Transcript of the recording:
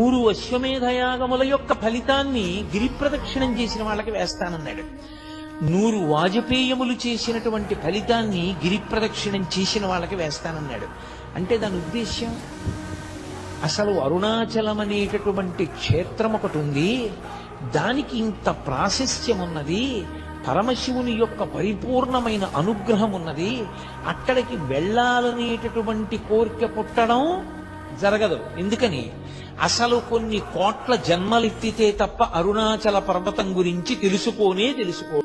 మూడు అశ్వమేధయాగముల యొక్క ఫలితాన్ని గిరి ప్రదక్షిణం చేసిన వాళ్ళకి వేస్తానన్నాడు. నూరు వాజపేయములు చేసినటువంటి ఫలితాన్ని గిరి ప్రదక్షిణం చేసిన వాళ్ళకి వేస్తానన్నాడు. అంటే దాని ఉద్దేశ్యం అసలు అరుణాచలం అనేటటువంటి క్షేత్రం ఒకటి ఉంది. దానికి ఇంత ప్రాశస్త్యం ఉన్నది పరమశివుని యొక్క పరిపూర్ణమైన అనుగ్రహం ఉన్నది అక్కడికి వెళ్ళాలనేటటువంటి కోరిక పుట్టడం జరగదు. ఎందుకని? అసలు కొన్ని కోట్ల జన్మలెత్తితే తప్ప అరుణాచల పర్వతం గురించి తెలుసుకోనే తెలుసుకో